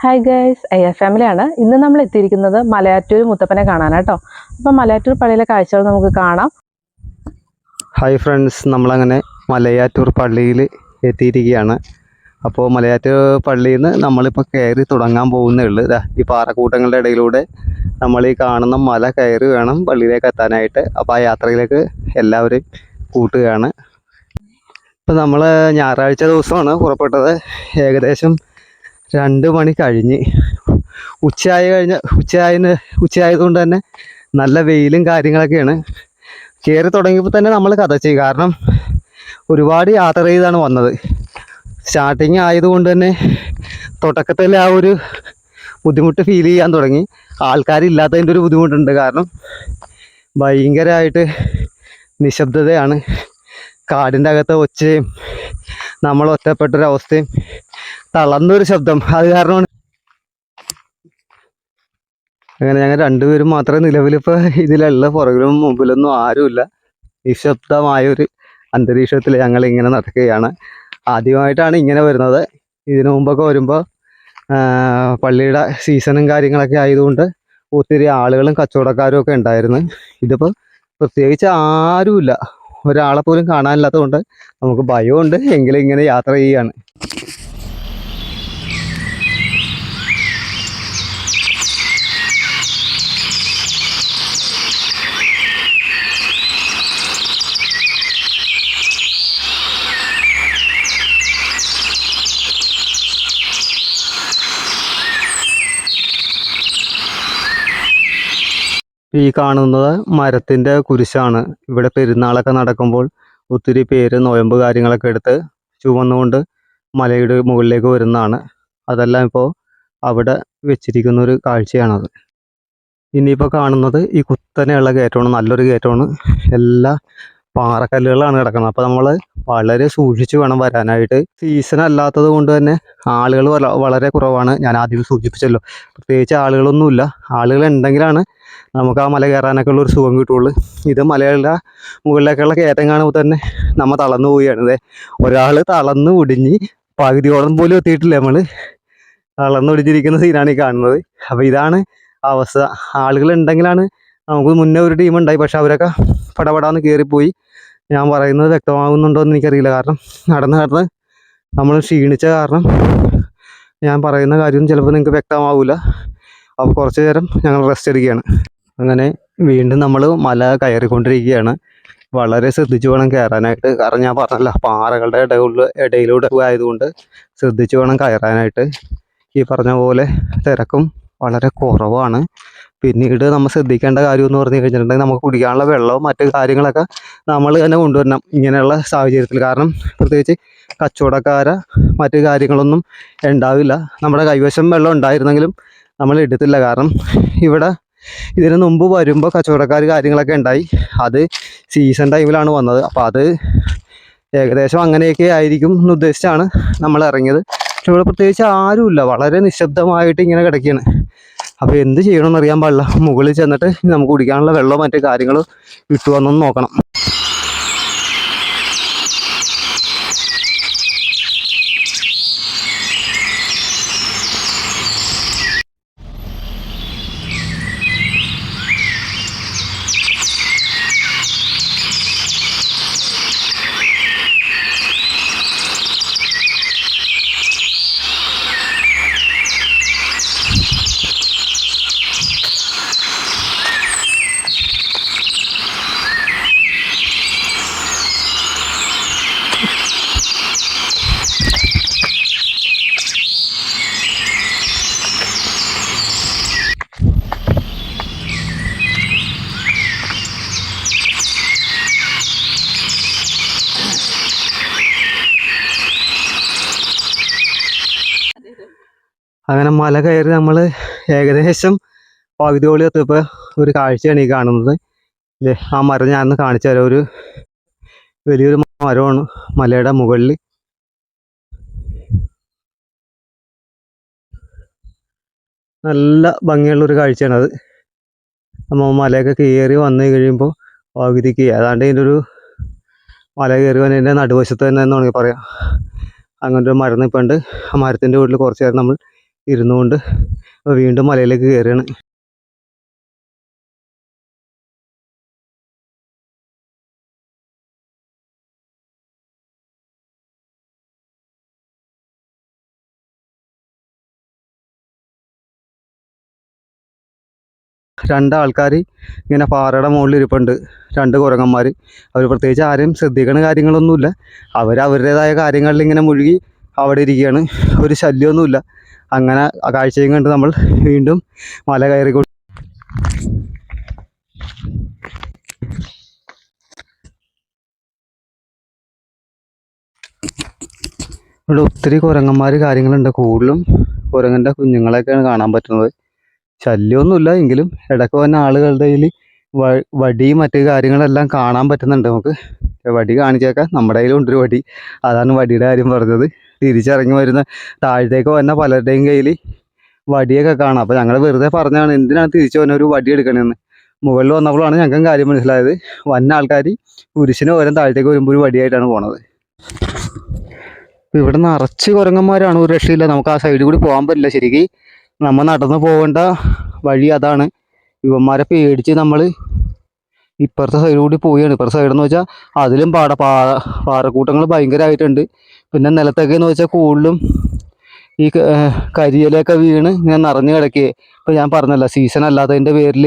Hi guys I F ഫാമിലിയാണ് ഇന്ന് നമ്മൾ എത്തിയിരിക്കുന്നത് മലയാറ്റൂർ മുത്തപ്പനെ കാണാനാട്ടോ അപ്പം മലയാറ്റൂർ പള്ളിയിലെ കാഴ്ചകൾ നമുക്ക് കാണാം. ഹായ് ഫ്രണ്ട്സ് നമ്മളങ്ങനെ മലയാറ്റൂർ പള്ളിയിൽ എത്തിയിരിക്കുകയാണ്. അപ്പോൾ മലയാറ്റൂർ പള്ളിയിൽ നിന്ന് നമ്മളിപ്പോൾ കയറി തുടങ്ങാൻ പോകുന്നേ ഉള്ളൂ. ദാ ഈ പാറക്കൂട്ടങ്ങളുടെ ഇടയിലൂടെ നമ്മൾ ഈ കാണുന്ന മല കയറി വേണം പള്ളിയിലേക്ക് എത്താനായിട്ട്. അപ്പോൾ ആ യാത്രയിലേക്ക് എല്ലാവരും കൂട്ടുകയാണ്. ഇപ്പോൾ നമ്മൾ ഞായറാഴ്ച ദിവസമാണ് പുറപ്പെട്ടത്. ഏകദേശം രണ്ട് മണി കഴിഞ്ഞ്. ഉച്ചയായി കഴിഞ്ഞ ഉച്ചയായതിന് ഉച്ചയായതുകൊണ്ട് തന്നെ നല്ല വെയിലും കാര്യങ്ങളൊക്കെയാണ്. കയറി തുടങ്ങിയപ്പോൾ തന്നെ നമ്മൾ കഥച്ചു കാരണം ഒരുപാട് യാത്ര ചെയ്താണ് വന്നത്. സ്റ്റാർട്ടിങ് ആയതുകൊണ്ട് തന്നെ തുടക്കത്തിൽ ആ ഒരു ബുദ്ധിമുട്ട് ഫീൽ ചെയ്യാൻ തുടങ്ങി. ആൾക്കാരില്ലാത്തതിന്റെ ഒരു ബുദ്ധിമുട്ടുണ്ട്. കാരണം ഭയങ്കരമായിട്ട് നിശബ്ദതയാണ്. കാടിന്റെ അകത്തെ ഒച്ചയും നമ്മൾ ഒറ്റപ്പെട്ടൊരവസ്ഥയും തളർന്നൊരു ശബ്ദം. അത് കാരണമാണ് അങ്ങനെ ഞങ്ങൾ രണ്ടുപേരും മാത്രമേ നിലവിലിപ്പോൾ ഇതിലുള്ള പുറകിലും മുമ്പിലൊന്നും ആരുമില്ല. നിശബ്ദമായൊരു അന്തരീക്ഷത്തിൽ ഞങ്ങൾ ഇങ്ങനെ നടക്കുകയാണ്. ആദ്യമായിട്ടാണ് ഇങ്ങനെ വരുന്നത്. ഇതിനു മുമ്പൊക്കെ വരുമ്പോൾ പള്ളിയുടെ സീസണും കാര്യങ്ങളൊക്കെ ആയതുകൊണ്ട് ഒത്തിരി ആളുകളും കച്ചവടക്കാരും ഒക്കെ ഉണ്ടായിരുന്നു. ഇതിപ്പോൾ പ്രത്യേകിച്ച് ആരുമില്ല. ഒരാളെ പോലും കാണാനില്ലാത്തതുകൊണ്ട് നമുക്ക് ഭയമുണ്ട്. എങ്കിലും ഇങ്ങനെ യാത്ര ചെയ്യുകയാണ്. ഈ കാണുന്നത് മരത്തിന്റെ കുരിശാണ്. ഇവിടെ പെരുന്നാളൊക്കെ നടക്കുമ്പോൾ ഒത്തിരി പേര് നോയമ്പ് കാര്യങ്ങളൊക്കെ എടുത്ത് ചുവന്നുകൊണ്ട് മലയുടെ മുകളിലേക്ക് വരുന്നതാണ്. അതെല്ലാം ഇപ്പോൾ അവിടെ വെച്ചിരിക്കുന്ന ഒരു കാഴ്ചയാണത്. ഇനിയിപ്പോൾ കാണുന്നത് ഈ കുത്തനെയുള്ള കയറ്റമാണ് നല്ലൊരു കയറ്റമാണ് എല്ലാ പാറക്കല്ലുകളാണ് കിടക്കുന്നത്. അപ്പോൾ നമ്മൾ വളരെ സൂക്ഷിച്ച് വേണം വരാനായിട്ട്. സീസൺ അല്ലാത്തത് കൊണ്ട് തന്നെ ആളുകൾ വളരെ കുറവാണ്. ഞാൻ ആദ്യം സൂചിപ്പിച്ചല്ലോ. പ്രത്യേകിച്ച് ആളുകളൊന്നുമില്ല. ആളുകൾ ഉണ്ടെങ്കിലാണ് നമുക്ക് ആ മല കയറാനൊക്കെ ഉള്ളൊരു സുഖം കിട്ടുള്ളൂ ഇത് മലയുടെ മുകളിലേക്കുള്ള കയറ്റം കാണുമ്പോൾ തന്നെ നമ്മൾ തളർന്നു പോവുകയാണ്. അതെ ഒരാൾ തളർന്നു ഒടിഞ്ഞ് പകുതിയോളം പോലും എത്തിയിട്ടില്ല നമ്മൾ തളർന്നു ഒടിഞ്ഞിരിക്കുന്ന സീനാണ് ഈ കാണുന്നത്. അപ്പോൾ ഇതാണ് അവസ്ഥ. ആളുകൾ ഉണ്ടെങ്കിലാണ് നമുക്ക് മുന്നേ ഒരു ടീം ഉണ്ടായി പക്ഷെ അവരൊക്കെ പടപടാന്ന് കയറിപ്പോയി. ഞാൻ പറയുന്നത് വ്യക്തമാകുന്നുണ്ടോ എന്ന് എനിക്കറിയില്ല. കാരണം നടന്ന് നടന്ന് നമ്മൾ ക്ഷീണിച്ച കാരണം ഞാൻ പറയുന്ന കാര്യം ചിലപ്പോൾ നിങ്ങൾക്ക് വ്യക്തമാവില്ല അപ്പോൾ കുറച്ച് നേരം ഞങ്ങൾ റെസ്റ്റ് എടുക്കുകയാണ്. അങ്ങനെ വീണ്ടും നമ്മൾ മല കയറിക്കൊണ്ടിരിക്കുകയാണ്. വളരെ ശ്രദ്ധിച്ചു വേണം കയറാനായിട്ട്. കാരണം ഞാൻ പറഞ്ഞല്ലോ പാറകളുടെ ഇടയിലൂടെ ഇടയിലൂടെ ആയതുകൊണ്ട് ശ്രദ്ധിച്ചു വേണം കയറാനായിട്ട്. ഈ പറഞ്ഞ പോലെ തിരക്കും വളരെ കുറവാണ്. പിന്നീട് നമ്മൾ ശ്രദ്ധിക്കേണ്ട കാര്യം എന്ന് പറഞ്ഞു കഴിഞ്ഞിട്ടുണ്ടെങ്കിൽ നമുക്ക് കുടിക്കാനുള്ള വെള്ളവും മറ്റ് കാര്യങ്ങളൊക്കെ നമ്മൾ തന്നെ കൊണ്ടുവരണം ഇങ്ങനെയുള്ള സാഹചര്യത്തിൽ. കാരണം പ്രത്യേകിച്ച് കച്ചവടക്കാര മറ്റു കാര്യങ്ങളൊന്നും ഉണ്ടാവില്ല. നമ്മുടെ കൈവശം വെള്ളം ഉണ്ടായിരുന്നെങ്കിലും നമ്മൾ എടുത്തില്ല. കാരണം ഇവിടെ ഇതിന് മുമ്പ് വരുമ്പോൾ കച്ചവടക്കാർ കാര്യങ്ങളൊക്കെ ഉണ്ടായി. അത് സീസൺ ടൈമിലാണ് വന്നത്. അപ്പോൾ അത് ഏകദേശം അങ്ങനെയൊക്കെ ആയിരിക്കും എന്ന് ഉദ്ദേശിച്ചാണ് നമ്മൾ ഇറങ്ങിയത്. പക്ഷെ ഇവിടെ പ്രത്യേകിച്ച് ആരുമില്ല. വളരെ നിശബ്ദമായിട്ട് ഇങ്ങനെ കിടക്കുകയാണ് അപ്പോൾ എന്ത് ചെയ്യണമെന്ന് അറിയാൻ പാടില്ല. മുകളിൽ ചെന്നിട്ട് നമുക്ക് കുടിക്കാനുള്ള വെള്ളമോ മറ്റു കാര്യങ്ങളോ വന്നൊന്ന് നോക്കണം. മല കയറി നമ്മൾ ഏകദേശം പകുതിയോളി എത്തിയപ്പോൾ ഒരു കാഴ്ചയാണ് ഈ കാണുന്നത്. ആ മരം ഞാനൊന്ന് കാണിച്ചു തരാം. ഒരു വലിയൊരു മരമാണ് മലയുടെ മുകളിൽ നല്ല ഭംഗിയുള്ള ഒരു കാഴ്ചയാണത് നമ്മൾ മലയൊക്കെ കയറി വന്നു കഴിയുമ്പോൾ പകുതിക്ക് ഏതാണ്ട് ഇതിന്റെ ഒരു മല കയറി വന്നതിന്റെ നടുവശത്ത് തന്നെ എന്ന് വേണമെങ്കിൽ പറയാം. അങ്ങനെ ഒരു മരം നിൽപ്പുണ്ട് ആ മരത്തിന്റെ വീട്ടിൽ കുറച്ച് നേരം നമ്മൾ ഇരുന്നുകൊണ്ട് വീണ്ടും മലയിലേക്ക് കയറുകയാണ്. രണ്ടാൾക്കാർ ഇങ്ങനെ പാറയുടെ മുകളിൽ ഇരിപ്പുണ്ട്. രണ്ട് കുരങ്ങന്മാർ. അവർ പ്രത്യേകിച്ച് ആരും ശ്രദ്ധിക്കണ കാര്യങ്ങളൊന്നുമില്ല. അവർ അവരുടേതായ കാര്യങ്ങളിൽ ഇങ്ങനെ മുഴുകി അവിടെ ഇരിക്കുകയാണ്. ഒരു ശല്യമൊന്നുമില്ല. അങ്ങനെ കാഴ്ചയും കണ്ട് നമ്മൾ വീണ്ടും മല കയറിക്കൊണ്ട് ഇവിടെ ഒത്തിരി കുരങ്ങന്മാർ കാര്യങ്ങളുണ്ട്. കൂടുതലും കുരങ്ങന്റെ കുഞ്ഞുങ്ങളെയൊക്കെയാണ് കാണാൻ പറ്റുന്നത്. ശല്യമൊന്നുമില്ല എങ്കിലും ഇടയ്ക്ക് വന്ന ആളുകളുടെ കയ്യിൽ വടിയും മറ്റു കാര്യങ്ങളെല്ലാം കാണാൻ പറ്റുന്നുണ്ട് നമുക്ക്. വടി കാണിച്ചേക്കാം. നമ്മുടെ കയ്യിലും ഒരു വടി. അതാണ് വടിയുടെ കാര്യം പറഞ്ഞത്. തിരിച്ചിറങ്ങി വരുന്ന താഴത്തേക്ക് വന്ന പലരുടെയും കയ്യിൽ വടിയൊക്കെ കാണാം. അപ്പോൾ ഞങ്ങൾ വെറുതെ പറഞ്ഞാണ് എന്തിനാണ് തിരിച്ചു വന്ന ഒരു വടി എടുക്കണമെന്ന് മുകളിൽ വന്നപ്പോഴാണ് ഞങ്ങൾക്കും കാര്യം മനസ്സിലായത് വന്ന ആൾക്കാർ കുരിശിന് പകരം താഴത്തേക്ക് വരുമ്പോൾ ഒരു വടിയായിട്ടാണ് പോണത്. ഇവിടെ നിറച്ച് കുരങ്ങന്മാരാണ് ഒരു രക്ഷയില്ല. നമുക്ക് ആ സൈഡിൽ കൂടി പോകാൻ പറ്റില്ല ശരിക്കും. നമ്മൾ നടന്നു പോകേണ്ട വഴി അതാണ്. ഇവന്മാരെ പേടിച്ച് നമ്മൾ ഇപ്പുറത്തെ സൈഡ് കൂടി പോവുകയാണ്. ഇപ്പുറത്തെ സൈഡെന്ന് വെച്ചാൽ അതിലും പാട പാറ പാറക്കൂട്ടങ്ങൾ ഭയങ്കരമായിട്ടുണ്ട് പിന്നെ നിലത്തൊക്കെ എന്ന് വെച്ചാൽ കൂടുതലും ഈ കരിയിലൊക്കെ വീണ് ഇങ്ങനെ നിറഞ്ഞു കിടക്കുകയെ ഇപ്പം ഞാൻ പറഞ്ഞല്ലോ സീസൺ അല്ലാത്തതിന്റെ പേരിൽ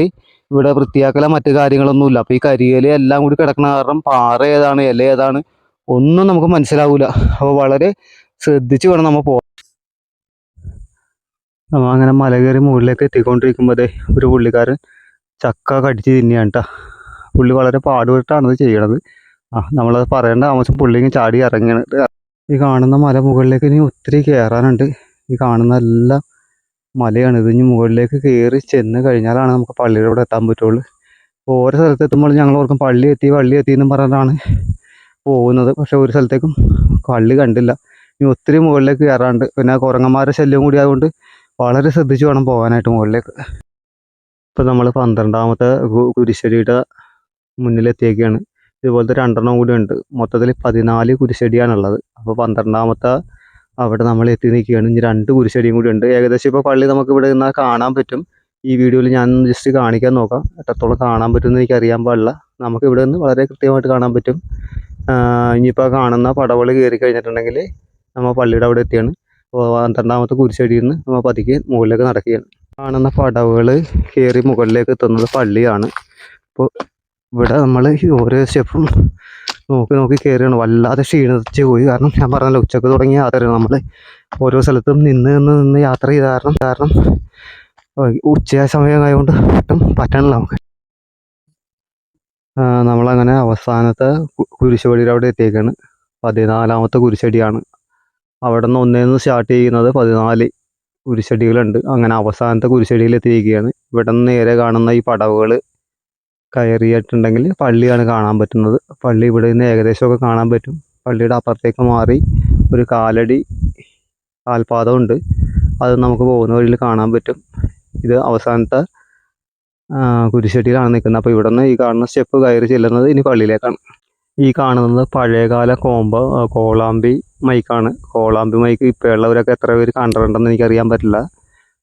ഇവിടെ വൃത്തിയാക്കല മറ്റു കാര്യങ്ങളൊന്നുമില്ല. അപ്പോൾ ഈ കരിയില എല്ലാം കൂടി കിടക്കുന്ന കാരണം പാറ ഏതാണ് ഇല ഏതാണ് ഒന്നും നമുക്ക് മനസ്സിലാവില്ല അപ്പോൾ വളരെ ശ്രദ്ധിച്ച് വേണം നമ്മൾ പോകാൻ അങ്ങനെ മല കയറി മുകളിലേക്ക് എത്തിക്കൊണ്ടിരിക്കുമ്പോൾ ഒരു പുള്ളിക്കാരൻ ചക്ക കടിച്ച് തിന്നെയാണ് കേട്ടോ പുള്ളി വളരെ പാടുപെട്ടാണ് ഇത് ചെയ്യണത്. ആ നമ്മളത് പറയേണ്ട ആവശ്യം പുള്ളി ഇങ്ങ് ചാടി ഇറങ്ങിയിട്ട് ഈ കാണുന്ന മല മുകളിലേക്ക് ഇനി ഒത്തിരി കയറാനുണ്ട് ഈ കാണുന്ന എല്ലാം മലയാണ് ഇത്. ഇനി മുകളിലേക്ക് കയറി ചെന്ന് കഴിഞ്ഞാലാണ് നമുക്ക് പള്ളിയുടെ ഇവിടെ എത്താൻ പറ്റുള്ളൂ. ഓരോ സ്ഥലത്ത് എത്തുമ്പോൾ ഞങ്ങൾ ഓർക്കും പള്ളി എത്തി പള്ളി എത്തി എന്നും പറഞ്ഞാണ് പോകുന്നത്. പക്ഷെ ഒരു സ്ഥലത്തേക്കും പള്ളി കണ്ടില്ല. ഇനി ഒത്തിരി മുകളിലേക്ക് കയറാണ്ട് പിന്നെ കുരങ്ങന്മാരുടെ ശല്യം കൂടി ആയതുകൊണ്ട് വളരെ ശ്രദ്ധിച്ച് വേണം പോകാനായിട്ട് മുകളിലേക്ക്. ഇപ്പം നമ്മൾ പന്ത്രണ്ടാമത്തെ കുരിശ്ശടിയുടെ മുന്നിലെത്തിയേക്കാണ്. ഇതുപോലത്തെ രണ്ടെണ്ണം കൂടി ഉണ്ട്. മൊത്തത്തിൽ പതിനാല് കുരിശടിയാണുള്ളത്. അപ്പോൾ പന്ത്രണ്ടാമത്തെ അവിടെ നമ്മൾ എത്തി നിൽക്കുകയാണ്. ഇനി രണ്ട് കുരിശടിയും കൂടി ഉണ്ട്. ഏകദേശം ഇപ്പോൾ പള്ളി നമുക്ക് ഇവിടെ നിന്നാൽ കാണാൻ പറ്റും. ഈ വീഡിയോയിൽ ഞാൻ ജസ്റ്റ് കാണിക്കാൻ നോക്കാം. എത്രത്തോളം കാണാൻ പറ്റുമെന്ന് എനിക്ക് അറിയാൻ പാടില്ല. നമുക്ക് ഇവിടെ നിന്ന് വളരെ കൃത്യമായിട്ട് കാണാൻ പറ്റും. ഇനിയിപ്പോൾ കാണുന്ന പടവൾ കയറി കഴിഞ്ഞിട്ടുണ്ടെങ്കിൽ നമ്മൾ പള്ളിയുടെ അവിടെ എത്തിയാണ്. അപ്പോൾ പന്ത്രണ്ടാമത്തെ കുരിശടിയിൽ നിന്ന് നമ്മൾ പതിക്ക് മുകളിലേക്ക് നടക്കുകയാണ്. കാണുന്ന പടവുകൾ കയറി മുകളിലേക്ക് എത്തുന്നത് പള്ളിയാണ്. അപ്പോൾ ഇവിടെ നമ്മൾ ഓരോ സ്റ്റെപ്പും നോക്കി നോക്കി കയറുകയാണ് വല്ലാതെ ക്ഷീണിച്ച് പോയി. കാരണം ഞാൻ പറഞ്ഞല്ലോ ഉച്ചയ്ക്ക് തുടങ്ങിയ യാത്രയാണ് നമ്മൾ ഓരോ സ്ഥലത്തും നിന്ന് നിന്ന് നിന്ന് യാത്ര ചെയ്ത കാരണം കാരണം ഉച്ച സമയമായതുകൊണ്ട് ഒട്ടും പറ്റണില്ല നമുക്ക്. നമ്മളങ്ങനെ അവസാനത്തെ കുരിശുവടിയുടെ അവിടെ എത്തിയേക്കാണ്. പതിനാലാമത്തെ കുരിശടിയാണ്. അവിടെ നിന്ന് ഒന്നേന്ന് സ്റ്റാർട്ട് ചെയ്യുന്നത് പതിനാല് കുരിശടികളുണ്ട്. അങ്ങനെ അവസാനത്തെ കുരിശടിയിൽ എത്തിയിരിക്കുകയാണ്. ഇവിടെ നിന്ന് നേരെ കാണുന്ന ഈ പടവുകൾ കയറിയിട്ടുണ്ടെങ്കിൽ പള്ളിയാണ് കാണാൻ പറ്റുന്നത്. പള്ളി ഇവിടെ നിന്ന് ഏകദേശമൊക്കെ കാണാൻ പറ്റും. പള്ളിയുടെ അപ്പുറത്തേക്ക് മാറി ഒരു കാലടി കാൽപാദമുണ്ട് അത് നമുക്ക് പോകുന്ന വഴിയിൽ കാണാൻ പറ്റും. ഇത് അവസാനത്തെ കുരിശടിയിലാണ് നിൽക്കുന്നത്. അപ്പോൾ ഇവിടെ നിന്ന് ഈ കാണുന്ന സ്റ്റെപ്പ് കയറി ചെല്ലുന്നത് ഇനി പള്ളിയിലേക്കാണ്. ഈ കാണുന്നത് പഴയകാല കോമ്പ കോളാമ്പി മൈക്കാണ്. കോളാമ്പി മൈക്ക് ഇപ്പോഴുള്ളവരൊക്കെ എത്ര പേര് കണ്ടിട്ടുണ്ടെന്ന് എനിക്കറിയാൻ പറ്റില്ല.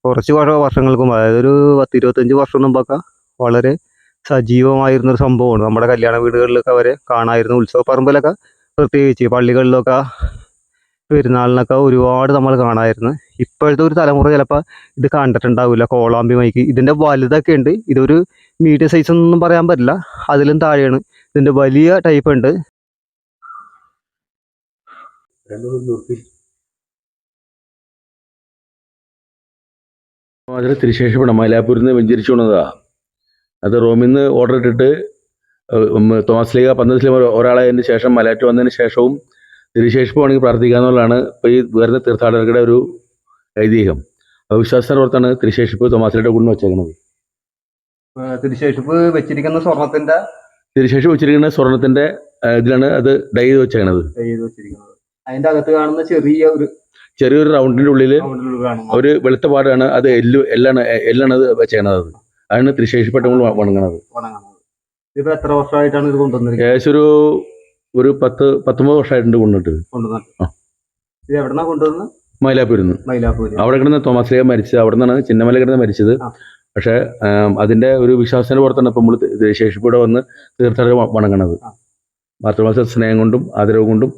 കുറച്ച് വർഷങ്ങൾക്കും അതായത് ഒരു പത്ത് ഇരുപത്തഞ്ച് വർഷം മുമ്പൊക്കെ വളരെ സജീവമായിരുന്നൊരു സംഭവമാണ്. നമ്മുടെ കല്യാണ വീടുകളിലൊക്കെ വരെ കാണാമായിരുന്നു ഉത്സവപ്പറമ്പിലൊക്കെ. പ്രത്യേകിച്ച് പള്ളികളിലൊക്കെ പെരുന്നാളിനൊക്കെ ഒരുപാട് നമ്മൾ കാണാമായിരുന്നു ഇപ്പോഴത്തെ ഒരു തലമുറ ചിലപ്പോൾ ഇത് കണ്ടിട്ടുണ്ടാവില്ല. കോളാമ്പി മൈക്ക്. ഇതിന്റെ വലുതൊക്കെ ഉണ്ട്. ഇതൊരു മീഡിയം സൈസ് ഒന്നും പറയാൻ പറ്റില്ല. അതിലും താഴെയാണ്. ഇതിന്റെ വലിയ ടൈപ്പ് ഉണ്ട്. തിരുശേഷിപ്പണം മൈലാപ്പൂരിൽ നിന്ന് വെഞ്ചരിച്ചു കൊണ്ടതാ അത് റോമിൽ നിന്ന് ഓർഡർ ഇട്ടിട്ട് തോമസ് ലീഗ തോമസ് ലീഗ ഒരാളെ ഒരാളായതിന് ശേഷം മലയാറ്റ് വന്നതിന് ശേഷവും തിരുശേഷിപ്പമാണെങ്കിൽ പ്രാർത്ഥിക്കുക എന്നുള്ളതാണ് ഇപ്പോൾ ഈ വരുന്ന തീർത്ഥാടകരുടെ ഒരു ഐതിഹ്യം. അപ്പോൾ വിശ്വാസത്തിന് പുറത്താണ് തിരുശേഷിപ്പ് തോമാസ്ലിയുടെ കൂടെ വെച്ചേക്കുന്നത്. തിരുശേഷിപ്പ് വെച്ചിരിക്കുന്ന സ്വർണത്തിന്റെ? തിരുശേഷിപ്പ് വെച്ചിരിക്കുന്ന സ്വർണത്തിന്റെ ഏഹ് ഇതിലാണ് അത് ഡൈ ചെയ്ത് വെച്ചേക്കുന്നത് അതിന്റെ അകത്ത് കാണുന്ന ചെറിയ ഒരു ചെറിയൊരു റൗണ്ടിന്റെ ഉള്ളിൽ ഒരു വെളുത്ത പാടാണ് അത് എല്ലു എല്ലാണ് എല്ലാണ് അത് അത് അതാണ് തൃശേഷിപ്പെട്ട നമ്മൾ വണങ്ങണത്. ഇത് എത്ര വർഷമായിട്ടാണ് ഇത് കൊണ്ടുവന്നത് ഏകദേശം ഒരു ഒരു പത്ത് പത്തൊമ്പത് വർഷമായിട്ടുണ്ട് കൊണ്ടിട്ട്. ഇത് എവിടെന്നാ കൊണ്ടുവന്നത് മൈലാപ്പൂരിൽ നിന്ന് മൈലാപ്പൂര്. അവിടെ കിടന്ന് തോമസ് ലേഖ മരിച്ചത് അവിടെ നിന്നാണ് ചിന്നമല കിടന്ന് മരിച്ചത്. പക്ഷെ അതിന്റെ ഒരു വിശ്വാസത്തിന്റെ പുറത്താണ് ഇപ്പം നമ്മൾ ശേഷിപ്പൂടെ വന്ന് തീർത്ഥാടനം വണങ്ങണത്. മാതൃഭാഷ സ്നേഹം കൊണ്ടും ആദരവ് കൊണ്ടും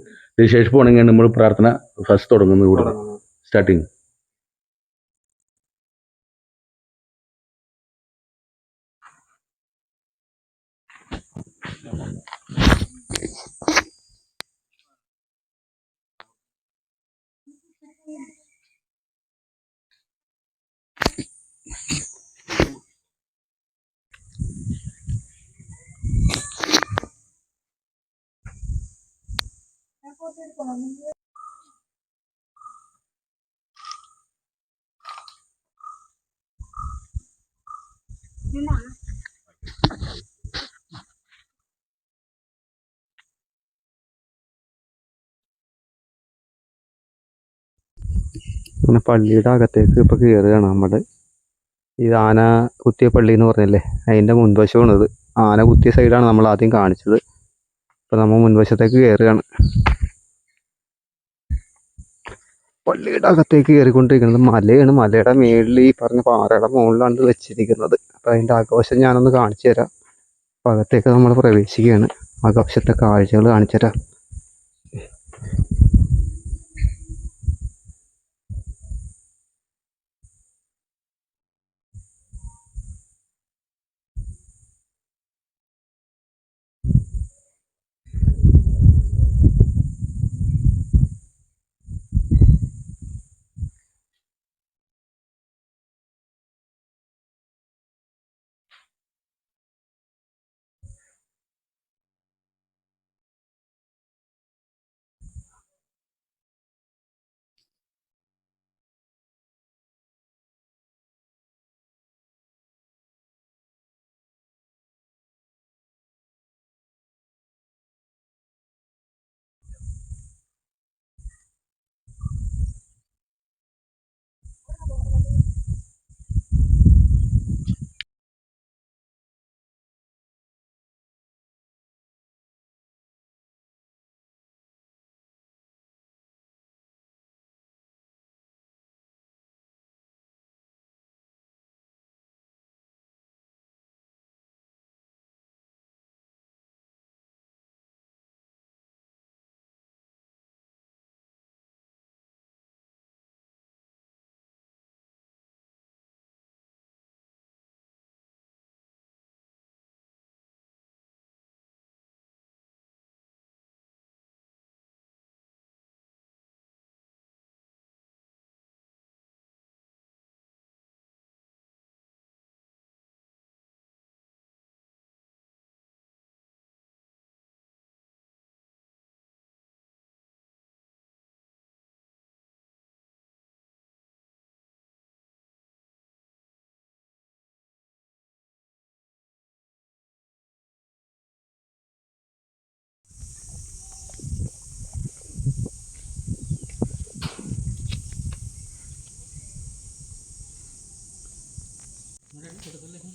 ശേഷിപ്പ് വണങ്ങിയാണ് നമ്മൾ പ്രാർത്ഥന ഫസ്റ്റ് തുടങ്ങുന്നത് കൂടെ സ്റ്റാർട്ടിങ്. അങ്ങനെ പള്ളിയുടെ അകത്തേക്ക് ഇപ്പൊ കയറുകയാണ് നമ്മുടെ ഇത് ആന കുത്തിയ പള്ളി എന്ന് പറഞ്ഞല്ലേ? അതിന്റെ മുൻവശമാണ് ഇത് ആന കുത്തിയ സൈഡാണ് നമ്മൾ ആദ്യം കാണിച്ചത്. ഇപ്പൊ നമ്മൾ മുൻവശത്തേക്ക് കയറുകയാണ് പള്ളിയുടെ അകത്തേക്ക് കയറിക്കൊണ്ടിരിക്കുന്നത്. മലയാണ്. മലയുടെ മേളിൽ ഈ പറഞ്ഞ പാറയുടെ മുകളിലാണ് വെച്ചിരിക്കുന്നത്. അപ്പം അതിന്റെ ആഘോഷം ഞാനൊന്ന് കാണിച്ചു തരാം അപ്പൊ അകത്തേക്ക് നമ്മൾ പ്രവേശിക്കുകയാണ്. ആഘോഷത്തെ കാഴ്ചകൾ കാണിച്ചു തരാം ছোটো করলে এখন